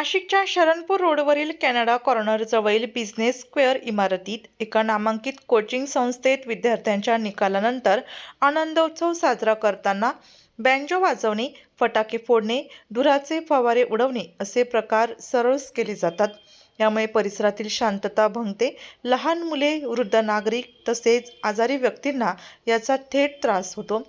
नाशिकच्या शरणपूर रोडवरील Canada कॉर्नरजवळील business square इमारतीत एका नामांकित कोचिंग संस्थेत विद्यार्थ्यांच्या निकालानंतर आनंदोत्सव साजरा करताना बँजो वाजवणे फटाके फोडणे धुराचे फवारे उडवणे असे प्रकार सर्रास केले जातात. यामुळे परिसरातील शांतता भंगते. लहान मुले वृद्ध नागरिक तसेच आजारी व्यक्तींना याचा थेट त्रास होतो.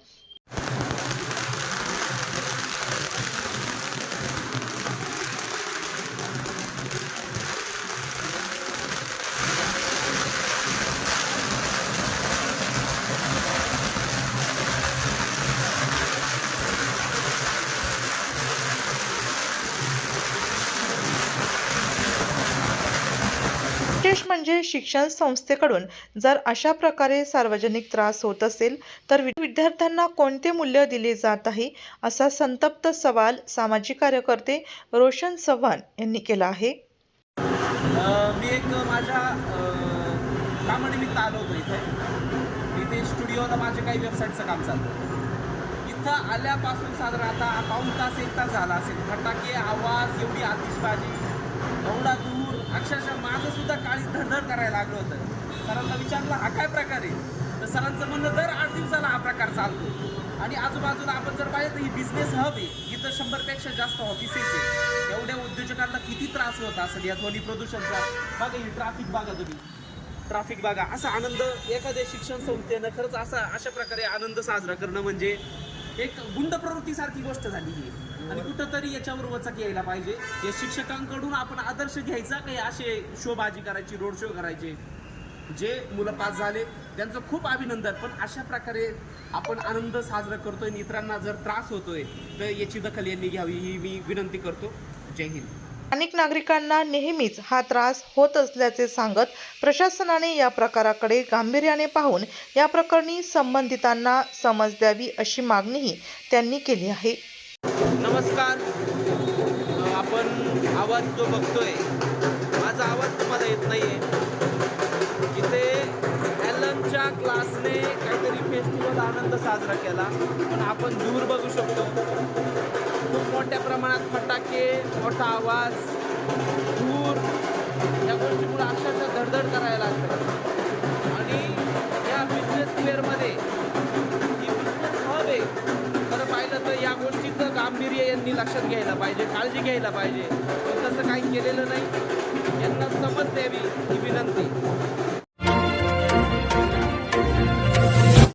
विशेष म्हणजे शिक्षण संस्थेकडून जर अशा प्रकारे सार्वजनिक त्रास होत असेल तर विद्यार्थ्यांना कोणते मूल्य दिले जात आहे? असा संतप्त सवाल सामाजिक कार्यकर्ते रोशन चव्हाण यांनी केला आहे. मी एक माझ्या कामानिमित्त आलो होतो इथे. इथे स्टुडिओला माझे काही वेबसाईटचं काम चालतं इथं आल्यापासून साधारण आता पाऊन तास एक तास झाला असेल. फटाके आवाज एवढी आतिषबाजी एवढा दूर अक्षरशः सुद्धा काळी धडधड करायला लागलं होतं. सरांना विचारलं हा काय प्रकार आहे? तर सरांचं म्हणणं दर आठ दिवसाला हा प्रकार चालतो. आणि आजूबाजूला आपण जर पाहिलं तर ही बिझनेस हब आहे. इथं शंभरपेक्षा जास्त ऑफिसेस आहे. एवढ्या उद्योजकांना किती त्रास होत असेल या ध्वनी प्रदूषणचा? बघा ही ट्रॅफिक बघा तुम्ही. ट्रॅफिक बघा. असा आनंद एखाद्या शिक्षण संस्थेनं खरंच असा अशा प्रकारे आनंद साजरा करणं म्हणजे एक गुंड प्रवृत्तीसारखी गोष्ट झाली ही. आणि कुठंतरी याच्यावर वचक यायला पाहिजे. या शिक्षकांकडून आपण आदर्श घ्यायचा काही असे शोबाजी करायची रोड शो करायचे? जे मुलं पास झाले त्यांचं खूप अभिनंदन. पण अशा प्रकारे आपण आनंद साजरा करतोय इतरांना जर त्रास होतोय तर याची दखल यांनी घ्यावी ही मी विनंती करतो. जय हिंद. अनेक नागरिकांना नेहमीच हा त्रास होत असल्याचे सांगत प्रशासनाने या प्रकाराकडे गांभीर्याने पाहून या प्रकरणी संबंधितांना समज द्यावी अशी मागणीही त्यांनी केली आहे. नमस्कार. आपण आवाज जो बघतोय माझा आवाज तुम्हाला येत नाहीये. इथे ॲलनच्या क्लासने काहीतरी फेस्टिवल आनंद साजरा केला पण आपण दूर बघू शकतो. खूप मोठ्या प्रमाणात फटाके मोठा आवाज धूर या गोष्टीमुळे अक्षरशः धडधड करायला लागतं. आणि या बिझनेस स्क्वेअरमध्ये ही बिझनेस हब आहे. खरं पाहिलं तर या गोष्टीचं गांभीर्य यांनी लक्षात घ्यायला पाहिजे काळजी घ्यायला पाहिजे. पण तसं काही केलेलं नाही. यांना समज द्यावी ही विनंती.